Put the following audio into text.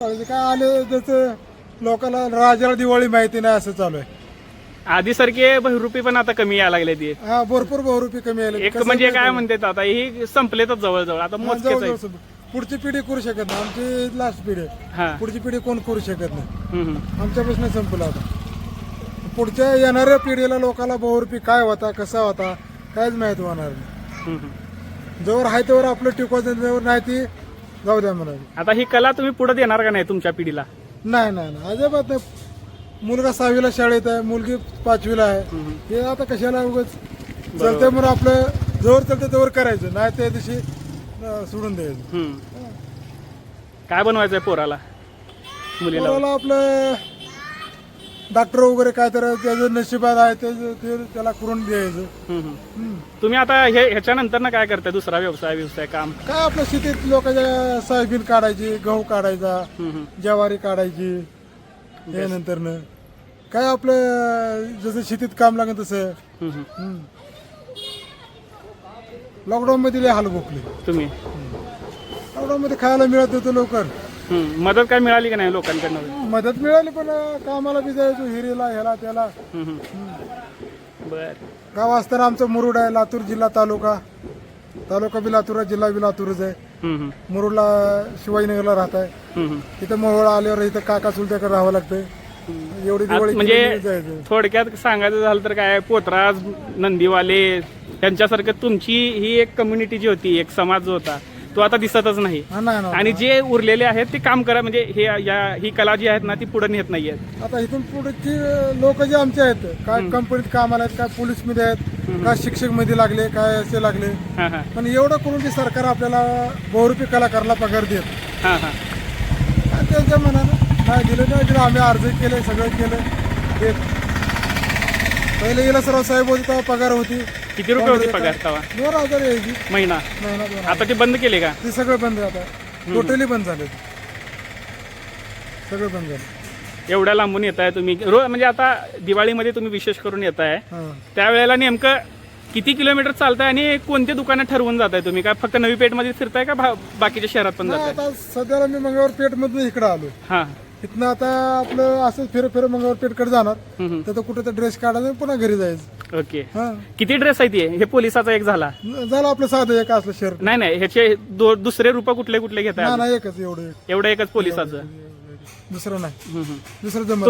काय आले जसं लोकांना राजाला दिवाळी माहिती नाही असं चालू आहे. आधी सारखे बहुरूपी पण आता कमी यायला लागले ते हा भरपूर बहुरूपी कमी आले एक म्हणजे काय म्हणतात आता ही संपलेतच जवळजवळ आता मोजकेच पुढची पिढी करू शकत नाही. आमची लास्ट पिढी आहे. हा. पुढची पिढी कोण करू शकत नाही. हम्म, हम्म. आमच्यापासून संपलं आता. पुढच्या येणाऱ्या पिढीला लोकांना बहुरूपी काय होता कसा होता काहीच माहिती होणार नाही. हम्म, हम्म. जोवर आहे तोवर आपलं टिकवायचं जोवर नाही ती जाऊ द्या म्हणाली. आता ही कला तुम्ही पुढे देणार का नाही तुमच्या पिढीला? नाही नाही नाही. अजिबात नाही. मुलगा सहावीला शाळेत आहे मुलगी पाचवीला आहे. हे आता कशाला उगाच? चलते म्हणून आपलं जोर चलते तोवर करायचं. नाही त्या दिवशी अं, सोडून द्यायचं. हम्म. काय बनवायचंय पोराला? मुलीला? पोराला आपलं डॉक्टर वगैरे काय तर त्याचं नशिबात आहे त्याचं ते त्याला करून द्यायचं. हम्म, हम्म. हम्म. तुम्ही आता हे ह्याच्यानंतर ना काय करताय? दुसरा व्यवसाय व्यवसाय काम? काय आपल्या शेतीत लोकांच्या सोयाबीन काढायची गहू काढायचा हम्म, हम्म. ज्वारी काढायची त्यानंतर काय आपलं जसं शेतीत काम लागेल तसं. हम्म, हम्म. लॉकडाऊन मध्ये लय हाल भोगले. तुम्ही? लॉकडाऊन मध्ये खायला मिळत होतं लवकर. हम्म. मदत काय मिळाली का नाही लोकांकडनं? मदत मिळाली पण कामाला बी जायचो हिरीला ह्याला त्याला. हम्म, हम्म. बर. गाव असताना आमचं मुरुड आहे लातूर जिल्हा तालुका. तालुका बी लातूर आहे, जिल्हा बी लातूरच आहे. हम्म, हम्म. मुरुडला शिवाजीनगरला राहत आहे. हम्म, हम्म. इथं मोहोळ आल्यावर इथं काका चुलत्याकडे राहावं लागतंय. एवढी दिवाळी म्हणजे केली जायचं. थोडक्यात सांगायचं झालं तर काय पोतराज नंदीवाले त्यांच्यासारखं तुमची ही एक कम्युनिटी जी होती एक समाज जो होता तो आता दिसतच नाही. हा नाही ना आणि जे उरलेले आहेत ते काम करा. म्हणजे हे या ही कला जी आहेत ना ती पुढे नेत नाहीयेत आता इथून पुढची लोक जे आमचे आहेत काय कंपनीत कामाला आहेत काय पोलीसमध्ये आहेत काय शिक्षकमध्ये लागले काय असे लागले. हा हा. पण एवढं करून ते सरकार आपल्याला बहुरूपी कलाकाराला पगार देत. हा हा. आणि त्यांच्या मनानं काय दिलं नाही दिलं आम्ही अर्ज केले सगळं केलं देत. पहिले गेला सराव साहेब होते तेव्हा पगार होती. किती रुपये होते पगार तवा? दोन हजार यायची. महिना? महिना दोन हजार. आता ते बंद केले का? ते सगळं बंद आहे आता. टोटली बंद झाले सगळं बंद झालं. एवढ्या लांबून येत आहे तुम्ही. रोज म्हणजे आता दिवाळीमध्ये तुम्ही विशेष करून येत आहे. हां. त्यावेळेला नेमकं किती किलोमीटर चालताय आणि कोणते दुकानं ठरवून जात आहे तुम्ही? काय फक्त नवी पेठमध्ये फिरताय का भा- बाकीच्या शहरात पण नाही, जाताय? आता सध्याला मी मंगळवार पेठ मधून इकडे आलो. हा. इथनं आता आपलं असंच फिर फिर मंगळवार पेठकडे जाणार. हम्म. तर कुठे तर ड्रेस काढायचा पुन्हा घरी जायचं. ओके हा. किती ड्रेस आहेत हे? हे पोलिसाचा एक झाला. झालं आपलं साधं एक असलं शर्ट नाही नाही ह्याचे दो- दुसरे रूप कुठले कुठले घेताय ना नाही एकच एवढं एवढं एकच पोलिसाचं. दुसरं नाही. हम्म, हम्म. दुसरं जमत